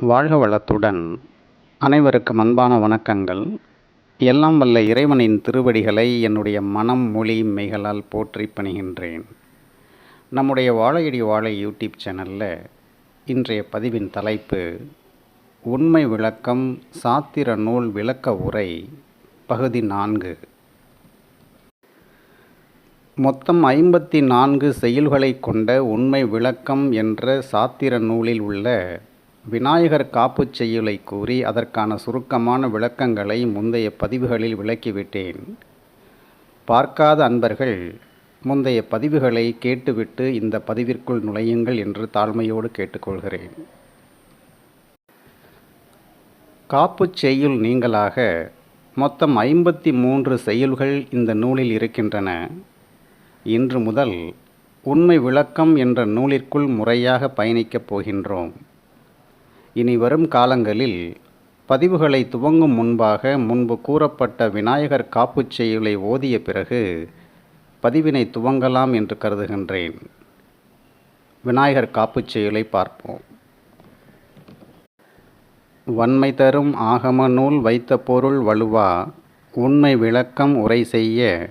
வாழ்க வளத்துடன். அனைவருக்கும் அன்பான வணக்கங்கள். எல்லாம் வல்ல இறைவனின் திருவடிகளை என்னுடைய மனம் மொழி மெய்களால் போற்றி பணிகின்றேன். நம்முடைய வாழையடி வாழை யூடியூப் சேனலில் இன்றைய பதிவின் தலைப்பு உண்மை விளக்கம் சாத்திர நூல் விளக்க உரை பகுதி நான்கு. மொத்தம் ஐம்பத்தி நான்கு செயல்களை கொண்ட உண்மை விளக்கம் என்ற சாத்திர நூலில் உள்ள விநாயகர் காப்புச் செய்யுளை கூறி அதற்கான சுருக்கமான விளக்கங்களை முந்தைய பதிவுகளில் விளக்கிவிட்டேன். பார்க்காத அன்பர்கள் முந்தைய பதிவுகளை கேட்டுவிட்டு இந்த பதிவிற்குள் நுழையுங்கள் என்று தாழ்மையோடு கேட்டுக்கொள்கிறேன். காப்புச் செய்யுள் நீங்களாக மொத்தம் ஐம்பத்தி மூன்று செய்யுள்கள் இந்த நூலில் இருக்கின்றன. இன்று முதல் உண்மை விளக்கம் என்ற நூலிற்குள் முறையாக பயணிக்கப் போகின்றோம். இனி வரும் காலங்களில் பதிவுகளை துவங்கும் முன்பாக முன்பு கூறப்பட்ட விநாயகர் காப்புச் செய்யுளை ஓதிய பிறகு பதிவினை துவங்கலாம் என்று கருதுகின்றேன். விநாயகர் காப்புச் செயலை பார்ப்போம். வன்மை தரும் ஆகம நூல் வைத்த பொருள் வலுவா உண்மை விளக்கம் உரை செய்ய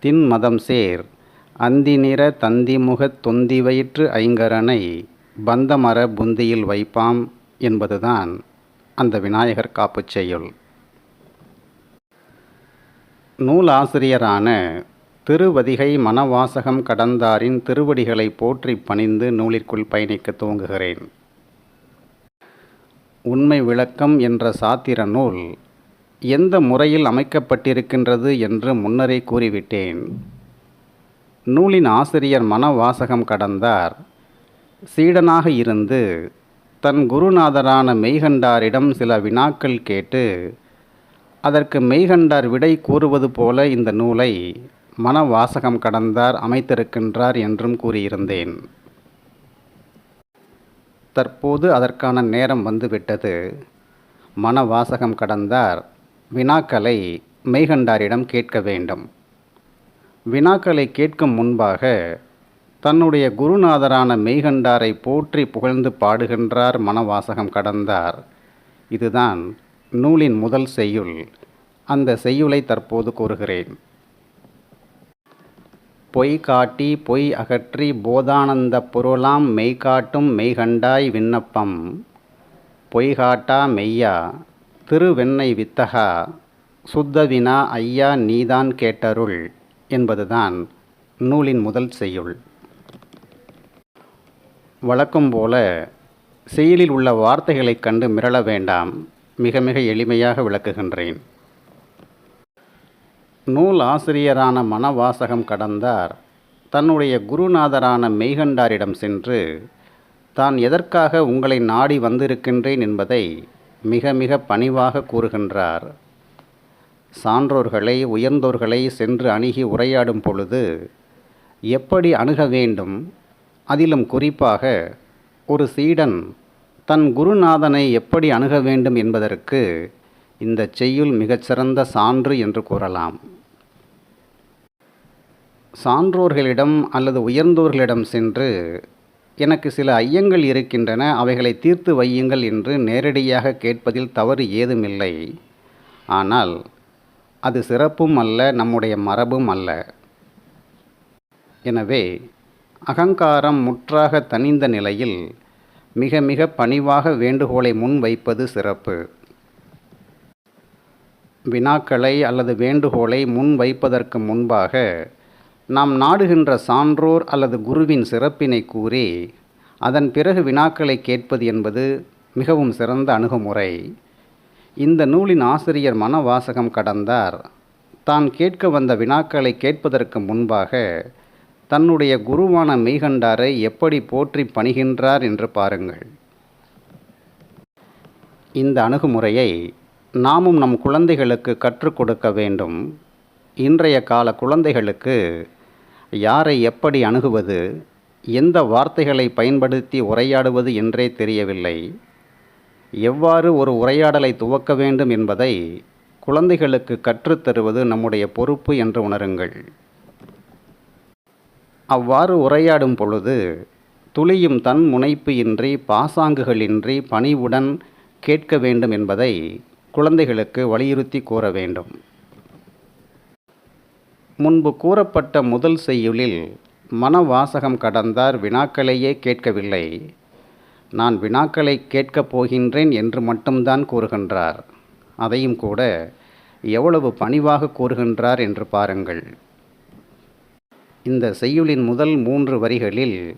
தின் மதம் சேர் அந்தி நிற தந்திமுகத் தொந்தி வயிற்று ஐங்கரனை பந்தமர புந்தியில் வைப்பாம் என்பதுதான் அந்த விநாயகர் காப்புச் செய்யுள். நூலாசிரியரான திருவதிகை மனவாசகம் கடந்தாரின் திருவடிகளை போற்றி பணிந்து நூலிற்குள் பயணிக்க துவங்குகிறேன். உண்மை விளக்கம் என்ற சாத்திர நூல் எந்த முறையில் அமைக்கப்பட்டிருக்கின்றது என்று முன்னரே கூறிவிட்டேன். நூலின் ஆசிரியர் மனவாசகம் கடந்தார். சீடனாக இருந்து தன் குருநாதரான மெய்கண்டாரிடம் சில வினாக்கள் கேட்டு அதற்கு மெய்கண்டார் விடை கூறுவது போல இந்த நூலை மனவாசகம் கடந்தார் அமைத்திருக்கின்றார் என்றும் கூறியிருந்தேன். தற்போது அதற்கான நேரம் வந்துவிட்டது. மனவாசகம் கடந்தார். வினாக்களை மெய்கண்டாரிடம் கேட்க வேண்டும். வினாக்களை கேட்கும் முன்பாக தன்னுடைய குருநாதரான மெய்கண்டாரை போற்றி புகழ்ந்து பாடுகின்றார் மனவாசகம் கடந்தார். இதுதான் நூலின் முதல் செய்யுள். அந்த செய்யுளை தற்போது கூறுகிறேன். பொய் காட்டி பொய் அகற்றி போதானந்த பொருளாம் மெய்காட்டும் மெய்கண்டாய் விண்ணப்பம். பொய்காட்டா மெய்யா திருவெண்ணை வித்தகா சுத்தவினா ஐயா நீதான் கேட்டருள் என்பதுதான் நூலின் முதல் செய்யுள். வழக்கம் போல செயலில் உள்ள வார்த்தைகளைக் கண்டு மிரள வேண்டாம். மிக மிக எளிமையாக விளக்குகின்றேன். நூல் ஆசிரியரான மனவாசகம் கடந்தார். தன்னுடைய குருநாதரான மெய்கண்டாரிடம் சென்று தான் எதற்காக உங்களை நாடி வந்திருக்கின்றேன் என்பதை மிக மிக பணிவாக கூறுகின்றார். சான்றோர்களை உயர்ந்தோர்களை சென்று அணுகி உரையாடும் பொழுது எப்படி அணுக வேண்டும்? அதிலும் குறிப்பாக ஒரு சீடன் தன் குருநாதனை எப்படி அணுக வேண்டும் என்பதற்கு இந்த செய்யுள் மிகச்சிறந்த சான்று என்று கூறலாம். சான்றோர்களிடம் அல்லது உயர்ந்தோர்களிடம் சென்று எனக்கு சில ஐயங்கள் இருக்கின்றன அவைகளை தீர்த்து வையுங்கள் என்று நேரடியாக கேட்பதில் தவறு ஏதுமில்லை. ஆனால் அது சிறப்பும் அல்ல நம்முடைய மரபும் அல்ல. எனவே அகங்காரம் முற்றாக தனிந்த நிலையில் மிக மிக பணிவாக வேண்டுகோளை முன் வைப்பது சிறப்பு. வினாக்களை அல்லது வேண்டுகோளை முன் வைப்பதற்கு முன்பாக நாம் நாடுகின்ற சான்றோர் அல்லது குருவின் சிறப்பினை கூறி அதன் பிறகு வினாக்களை கேட்பது என்பது மிகவும் சிறந்த அணுகுமுறை. இந்த நூலின் ஆசிரியர் மனவாசகம் கடந்தார். தான் கேட்க வந்த வினாக்களை கேட்பதற்கு முன்பாக தன்னுடைய குருவான மெய்கண்டாரை எப்படி போற்றி பணிகின்றார் என்று பாருங்கள். இந்த அணுகுமுறையை நாமும் நம் குழந்தைகளுக்கு கற்றுக் கொடுக்க வேண்டும். இன்றைய கால குழந்தைகளுக்கு யாரை எப்படி அணுகுவது எந்த வார்த்தைகளை பயன்படுத்தி உரையாடுவது என்றே தெரியவில்லை. எவ்வாறு ஒரு உரையாடலை துவக்க வேண்டும் என்பதை குழந்தைகளுக்கு கற்றுத்தருவது நம்முடைய பொறுப்பு என்று உணருங்கள். அவ்வாறு உரையாடும் பொழுது துளியும் தன் முனைப்பு இன்றி பாசாங்குகளின்றி பணிவுடன் கேட்க வேண்டும் என்பதை குழந்தைகளுக்கு வலியுறுத்தி கூற வேண்டும். முன்பு கூறப்பட்ட முதல் செய்யுளில் மனவாசகம் கடந்தார் வினாக்களையே கேட்கவில்லை. நான் வினாக்களை கேட்கப் போகின்றேன் என்று மட்டும்தான் கூறுகின்றார். அதையும் கூட எவ்வளவு பணிவாக கூறுகின்றார் என்று பாருங்கள். இந்த செய்யுளின் முதல் மூன்று வரிகளில்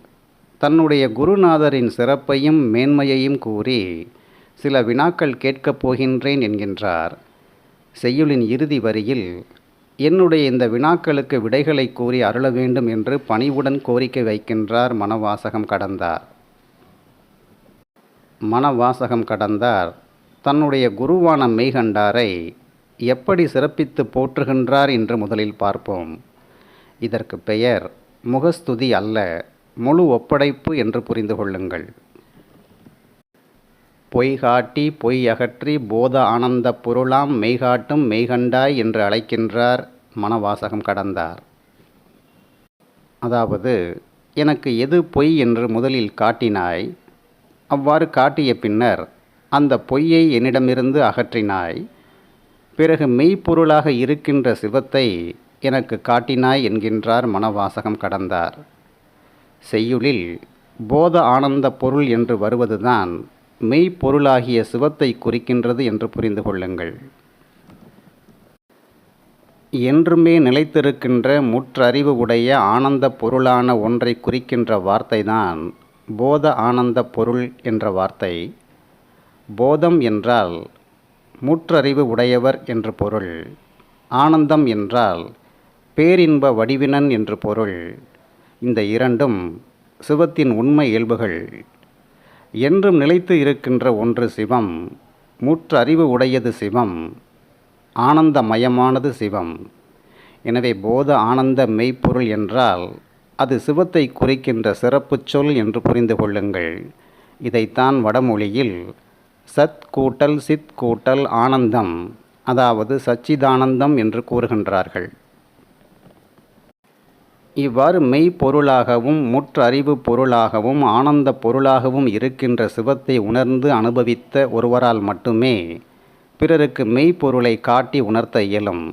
தன்னுடைய குருநாதரின் சிறப்பையும் மேன்மையையும் கூறி சில வினாக்கள் கேட்கப் போகின்றேன் என்கின்றார். செய்யுளின் இறுதி வரியில் என்னுடைய இந்த வினாக்களுக்கு விடைகளை கூறி அருள வேண்டும் என்று பணிவுடன் கோரிக்கை வைக்கின்றார் மனவாசகம் கடந்தார். மனவாசகம் கடந்தார். தன்னுடைய குருவான மெய்கண்டாரை எப்படி சிறப்பித்து போற்றுகின்றார் என்று முதலில் பார்ப்போம். இதற்கு பெயர் முகஸ்துதி அல்ல முழு ஒப்படைப்பு என்று புரிந்து கொள்ளுங்கள். பொய்காட்டி பொய் அகற்றி போத ஆனந்த பொருளாம் மெய்காட்டும் மெய்கண்டாய் என்று அழைக்கின்றார் மனவாசகம் கடந்தார். அதாவது எனக்கு எது பொய் என்று முதலில் காட்டினாய் அவ்வாறு காட்டிய பின்னர் அந்த பொய்யை என்னிடமிருந்து அகற்றினாய். பிறகு மெய்ப்பொருளாக இருக்கின்ற சிவத்தை எனக்கு காட்டினாய் என்கின்றார் மனவாசகம் கடந்தார். செய்யுளில் போத ஆனந்த பொருள் என்று வருவதுதான் மெய்ப்பொருளாகிய சிவத்தை குறிக்கின்றது என்று புரிந்து கொள்ளுங்கள். என்றுமே நிலைத்திருக்கின்ற முற்றறிவு உடைய ஆனந்த பொருளான ஒன்றை குறிக்கின்ற வார்த்தைதான் போத ஆனந்த பொருள் என்ற வார்த்தை. போதம் என்றால் முற்றறிவு உடையவர் என்று பொருள். ஆனந்தம் என்றால் பேரின்ப வடிவினன் என்று பொருள். இந்த இரண்டும் சிவத்தின் உண்மை இயல்புகள். என்றும் நிலைத்து இருக்கின்ற ஒன்று சிவம் முற்றறிவு உடையது சிவம் ஆனந்தமயமானது சிவம். எனவே போத ஆனந்த மெய்ப்பொருள் என்றால் அது சிவத்தை குறிக்கின்ற சிறப்புச் சொல் என்று புரிந்து கொள்ளுங்கள். இதைத்தான் வடமொழியில் சத் கூட்டல் சித் கூட்டல் ஆனந்தம் அதாவது சச்சிதானந்தம் என்று கூறுகின்றார்கள். இவ்வாறு மெய்ப்பொருளாகவும் முற்றறிவு பொருளாகவும் ஆனந்த பொருளாகவும் இருக்கின்ற சிவத்தை உணர்ந்து அனுபவித்த ஒருவரால் மட்டுமே பிறருக்கு மெய்ப்பொருளை காட்டி உணர்த்த இயலும்.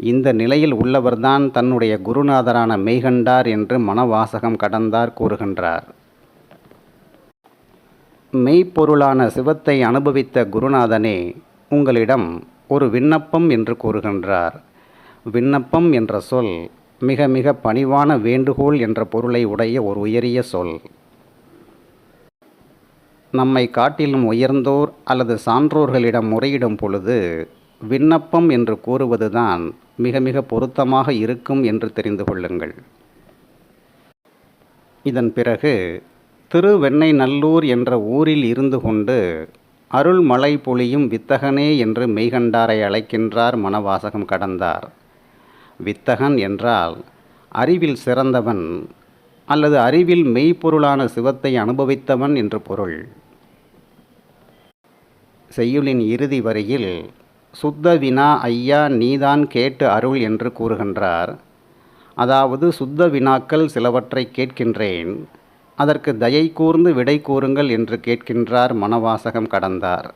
இந்த நிலையில் உள்ளவர்தான் தன்னுடைய குருநாதரான மெய்கண்டார் என்று மனவாசகம் கடந்தார் கூறுகின்றார். மெய்ப்பொருளான சிவத்தை அனுபவித்த குருநாதனே உங்களிடம் ஒரு விண்ணப்பம் என்று கூறுகின்றார். விண்ணப்பம் என்ற சொல் மிக மிக பணிவான வேண்டுகோள் என்ற பொருளை உடைய ஒரு உயரிய சொல். நம்மை காட்டிலும் உயர்ந்தோர் அல்லது சான்றோர்களிடம் முறையிடும் பொழுது விண்ணப்பம் என்று கூறுவதுதான் மிக மிக பொருத்தமாக இருக்கும் என்று தெரிந்து கொள்ளுங்கள். இதன் பிறகு திருவெண்ணை நல்லூர் என்ற ஊரில் இருந்து கொண்டு அருள்மழை பொழியும் வித்தகனே என்று மெய்கண்டாரை அழைக்கின்றார் மனவாசகம் கடந்தார். வித்தகன் என்றால் அறிவில் சிறந்தவன் அல்லது அறிவில் மெய்ப்பொருளான சிவத்தை அனுபவித்தவன் என்று பொருள். செய்யுளின் இறுதி வரியில் சுத்த வினா ஐயா நீதான் கேட்டு அருள் என்று கூறுகின்றார். அதாவது சுத்த வினாக்கள் சிலவற்றை கேட்கின்றேன். அதற்கு தயை கூர்ந்து விடை கூறுங்கள் என்று கேட்கின்றார் மனவாசகம் கடந்தார்.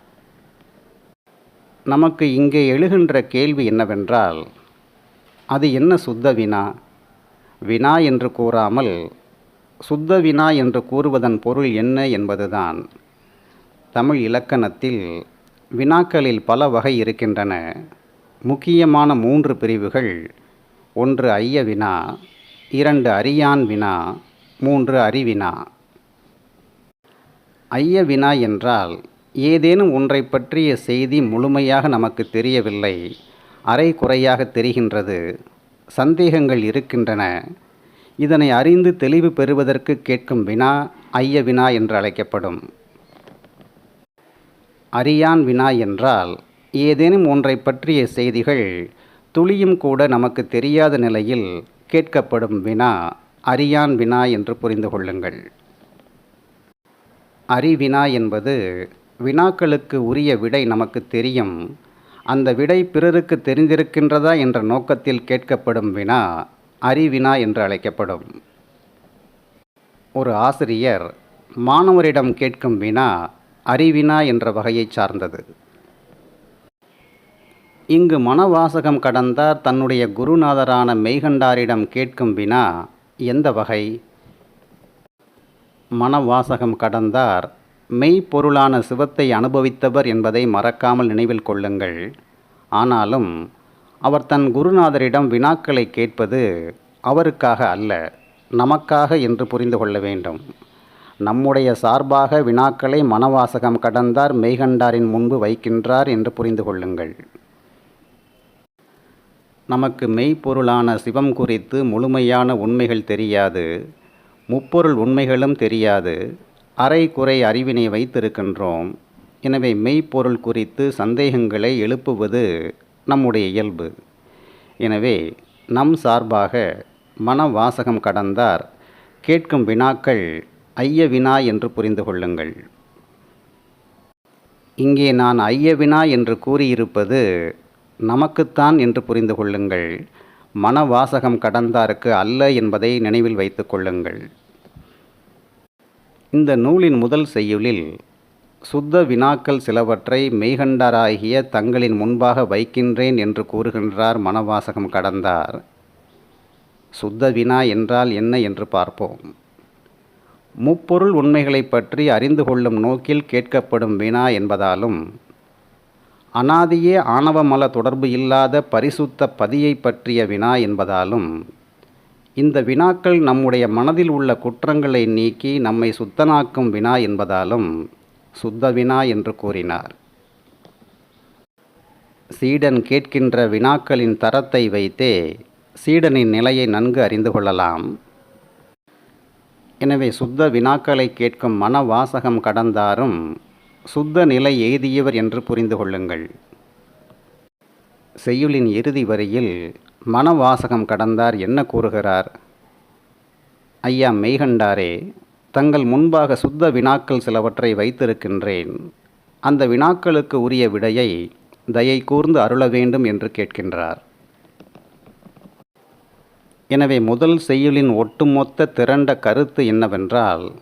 நமக்கு இங்கே எழுகின்ற கேள்வி என்னவென்றால் அது என்ன சுத்த வினா? வினா என்று கூறாமல் சுத்த வினா என்று கூறுவதன் பொருள் என்ன என்பதுதான். தமிழ் இலக்கணத்தில் வினாக்களில் பல வகை இருக்கின்றன. முக்கியமான மூன்று பிரிவுகள். ஒன்று ஐய வினா இரண்டு அறியான் வினா மூன்று அறிவினா. ஐய வினா என்றால் ஏதேனும் ஒன்றை பற்றிய செய்தி முழுமையாக நமக்கு தெரியவில்லை. அரை குறையாக தெரிகின்றது. சந்தேகங்கள் இருக்கின்றன. இதனை அறிந்து தெளிவு பெறுவதற்கு கேட்கும் வினா ஐய வினா என்று அழைக்கப்படும். அறியான் வினா என்றால் ஏதேனும் ஒன்றை பற்றிய செய்திகள் துளியும் கூட நமக்கு தெரியாத நிலையில் கேட்கப்படும் வினா அறியான் வினா என்று புரிந்து கொள்ளுங்கள். அறிவினா என்பது வினாக்களுக்கு உரிய விடை நமக்கு தெரியும். அந்த விடை பிறருக்கு தெரிந்திருக்கின்றதா என்ற நோக்கத்தில் கேட்கப்படும் வினா அறிவினா என்று அழைக்கப்படும். ஒரு ஆசிரியர் மாணவரிடம் கேட்கும் வினா அறிவினா என்ற வகையைச் சார்ந்தது. இங்கு மனவாசகம் கடந்தார் தன்னுடைய குருநாதரான மெய்கண்டாரிடம் கேட்கும் வினா எந்த வகை? மனவாசகம் கடந்தார் மெய்ப்பொருளான சிவத்தை அனுபவித்தவர் என்பதை மறக்காமல் நினைவில் கொள்ளுங்கள். ஆனாலும் அவர் தன் குருநாதரிடம் வினாக்களை கேட்பது அவருக்காக அல்ல நமக்காக என்று புரிந்து கொள்ள வேண்டும். நம்முடைய சார்பாக வினாக்களை மனவாசகம் கடந்தார் மெய்கண்டாரின் முன்பு வைக்கின்றார் என்று புரிந்து கொள்ளுங்கள். நமக்கு மெய்ப்பொருளான சிவம் குறித்து முழுமையான உண்மைகள் தெரியாது முப்பொருள் உண்மைகளும் தெரியாது. அரை குறை அறிவினை வைத்திருக்கின்றோம். எனவே மெய்ப்பொருள் குறித்து சந்தேகங்களை எழுப்புவது நம்முடைய இயல்பு. எனவே நம் சார்பாக மனவாசகம் கடந்தார் கேட்கும் வினாக்கள் ஐய வினா என்று புரிந்து கொள்ளுங்கள். இங்கே நான் ஐய வினா என்று கூறியிருப்பது நமக்குத்தான் என்று புரிந்து கொள்ளுங்கள். மனவாசகம் கடந்தாருக்கு அல்ல என்பதை நினைவில் வைத்து கொள்ளுங்கள். இந்த நூலின் முதல் செய்யுளில் சுத்த வினாக்கள் சிலவற்றை மெய்கண்டாராகிய தங்களின் முன்பாக வைக்கின்றேன் என்று கூறுகின்றார் மனவாசகம் கடந்தார். சுத்த வினா என்றால் என்ன என்று பார்ப்போம். முப்பொருள் உண்மைகளைப் பற்றி அறிந்து கொள்ளும் நோக்கில் கேட்கப்படும் வினா என்பதாலும் அனாதியே ஆணவமல தொடர்பு இல்லாத பரிசுத்த பதியை பற்றிய வினா என்பதாலும் இந்த வினாக்கள் நம்முடைய மனதில் உள்ள குற்றங்களை நீக்கி நம்மை சுத்தனாக்கும் வினா என்பதாலும் சுத்த வினா என்று கூறினார். சீடன் கேட்கின்ற வினாக்களின் தரத்தை வைத்தே சீடனின் நிலையை நன்கு அறிந்து கொள்ளலாம். எனவே சுத்த வினாக்களை கேட்கும் மனவாசகம் கடந்தாரும் சுத்த நிலை எய்தியவர் என்று புரிந்து கொள்ளுங்கள். செய்யுளின் இறுதி வரியில் மனவாசகம் கடந்தார் என்ன கூறுகிறார்? ஐயா மெய்கண்டாரே தங்கள் முன்பாக சுத்த வினாக்கள் சிலவற்றை வைத்திருக்கின்றேன். அந்த வினாக்களுக்கு உரிய விடையை தயை கூர்ந்து அருள வேண்டும் என்று கேட்கின்றார். எனவே முதல் செய்யுளின் ஒட்டுமொத்த திரண்ட கருத்து என்னவென்றால்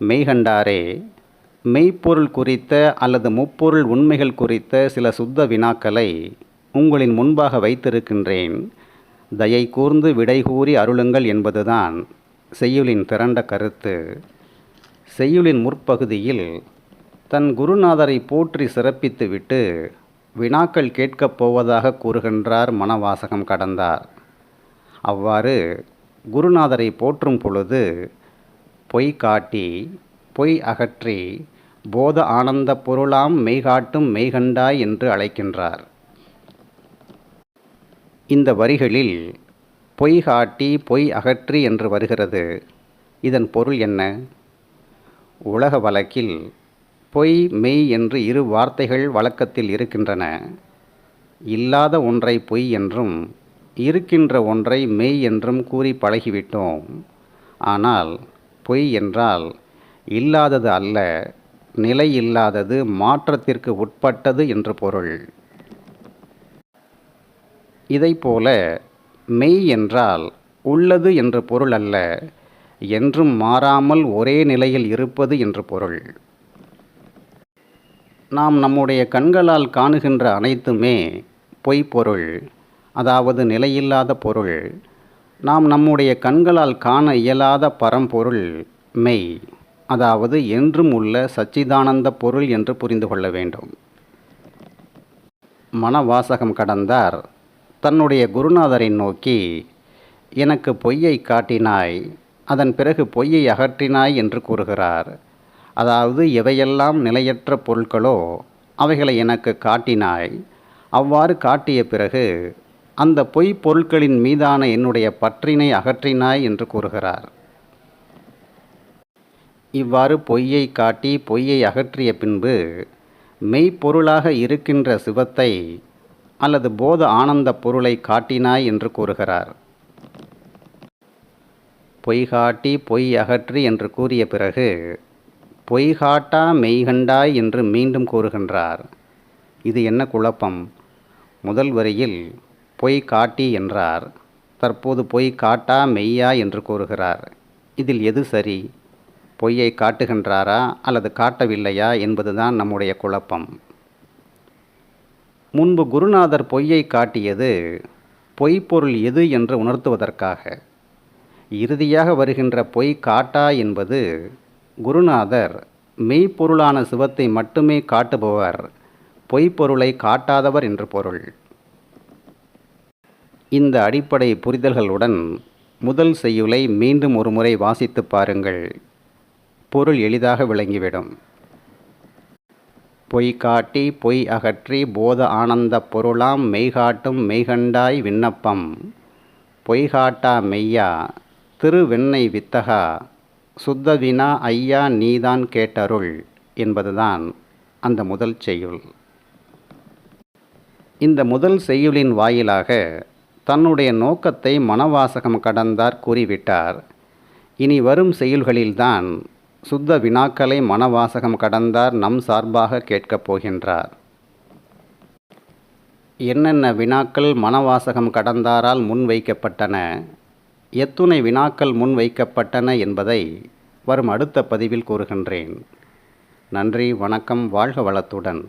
மெய்கண்டாரே மெய்ப்பொருள் குறித்த அல்லது முப்பொருள் உண்மைகள் குறித்த சில சுத்த வினாக்களை உங்களின் முன்பாக வைத்திருக்கின்றேன். தயை கூர்ந்து விடை கூறி அருளுங்கள் என்பதுதான் செய்யுளின் திரண்ட கருத்து. செய்யுளின் முற்பகுதியில் தன் குருநாதரை போற்றி சிறப்பித்துவிட்டு வினாக்கள் கேட்கப் போவதாக கூறுகின்றார் மனவாசகம் கடந்தார். அவ்வாறு குருநாதரை போற்றும் பொழுது பொய் காட்டி பொய் அகற்றி போத ஆனந்த பொருளாம் மெய்காட்டும் மெய்கண்டாய் என்று அழைக்கின்றார். இந்த வரிகளில் பொய் காட்டி பொய் அகற்றி என்று வருகிறது. இதன் பொருள் என்ன? உலக வழக்கில் பொய் மெய் என்று இரு வார்த்தைகள் வழக்கத்தில் இருக்கின்றன. இல்லாத ஒன்றை பொய் என்றும் இருக்கின்ற ஒன்றை மெய் என்றும் கூறி பழகிவிட்டோம். ஆனால் பொய் என்றால் இல்லாதது அல்ல நிலை இல்லாதது மாற்றத்திற்கு உட்பட்டது என்று பொருள். இதைப்போல மெய் என்றால் உள்ளது என்று பொருள் அல்ல என்றும் மாறாமல் ஒரே நிலையில் இருப்பது என்று பொருள். நாம் நம்முடைய கண்களால் காணுகின்ற அனைத்துமே பொய்ப்பொருள் அதாவது நிலையில்லாத பொருள். நாம் நம்முடைய கண்களால் காண இயலாத பரம்பொருள் மெய் அதாவது என்றும் உள்ள சச்சிதானந்த பொருள் என்று புரிந்து கொள்ள வேண்டும். மனவாசகம் கடந்தார். தன்னுடைய குருநாதரை நோக்கி எனக்கு பொய்யை காட்டினாய் அதன் பிறகு பொய்யை அகற்றினாய் என்று கூறுகிறார். அதாவது எவையெல்லாம் நிலையற்ற பொருட்களோ அவைகளை எனக்கு காட்டினாய். அவ்வாறு காட்டிய பிறகு அந்த பொய் பொருட்களின் மீதான என்னுடைய பற்றினை அகற்றினாய் என்று கூறுகிறார். இவ்வாறு பொய்யை காட்டி பொய்யை அகற்றிய பின்பு மெய்ப்பொருளாக இருக்கின்ற சிவத்தை அல்லது போத ஆனந்த பொருளை காட்டினாய் என்று கூறுகிறார். பொய் காட்டி பொய் அகற்றி என்று கூறிய பிறகு பொய் காட்டா மெய்கண்டாய் என்று மீண்டும் கூறுகின்றார். இது என்ன குழப்பம்? முதல் வரியில் பொய் காட்டி என்றார். தற்போது பொய் காட்டா மெய்யா என்று கூறுகிறார். இதில் எது சரி? பொய்யை காட்டுகின்றாரா அல்லது காட்டவில்லையா என்பதுதான் நம்முடைய குழப்பம். முன்பு குருநாதர் பொய்யை காட்டியது பொய்ப்பொருள் எது என்று உணர்த்துவதற்காக. இறுதியாக வருகின்ற பொய் காட்டா என்பது குருநாதர் மெய்ப்பொருளான சிவத்தை மட்டுமே காட்டுபவர் பொய்ப்பொருளை காட்டாதவர் என்று பொருள். இந்த அடிப்படை புரிதல்களுடன் முதல் செய்யுளை மீண்டும் ஒரு முறை வாசித்து பாருங்கள். பொருள் எளிதாக விளங்கிவிடும். பொய் காட்டி பொய் அகற்றி போத ஆனந்த பொருளாம் மெய்காட்டும் மெய்கண்டாய் விண்ணப்பம். பொய்காட்டா மெய்யா திருவெண்ணை வித்தகா சுத்தவினா ஐயா நீதான் கேட்டருள் என்பதுதான் அந்த முதல் செய்யுள். இந்த முதல் செய்யுளின் வாயிலாக தன்னுடைய நோக்கத்தை மனவாசகம் கடந்தார் கூறிவிட்டார். இனி வரும் செயல்களில்தான் சுத்த வினாக்களை மனவாசகம் கடந்தார் நம் சார்பாக கேட்கப் போகின்றார். என்னென்ன வினாக்கள் மனவாசகம் கடந்தாரால் முன்வைக்கப்பட்டன? எத்துணை வினாக்கள் முன்வைக்கப்பட்டன என்பதை வரும் அடுத்த பதிவில் கூறுகின்றேன். நன்றி வணக்கம் வாழ்க வளத்துடன்.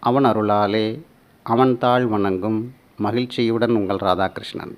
அவன் அருளாலே அவன் தாழ் வணங்கும் மகிழ்ச்சியுடன் உங்கள் ராதாகிருஷ்ணன்.